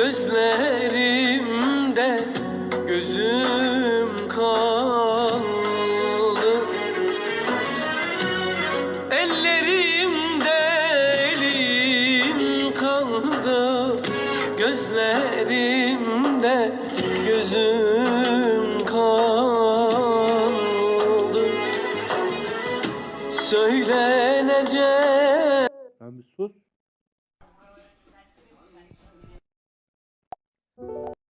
Gözlerimde gözüm kaldı. Ellerimde elim kaldı Gözlerimde gözüm kaldı. Söylenecek Lan bir sus.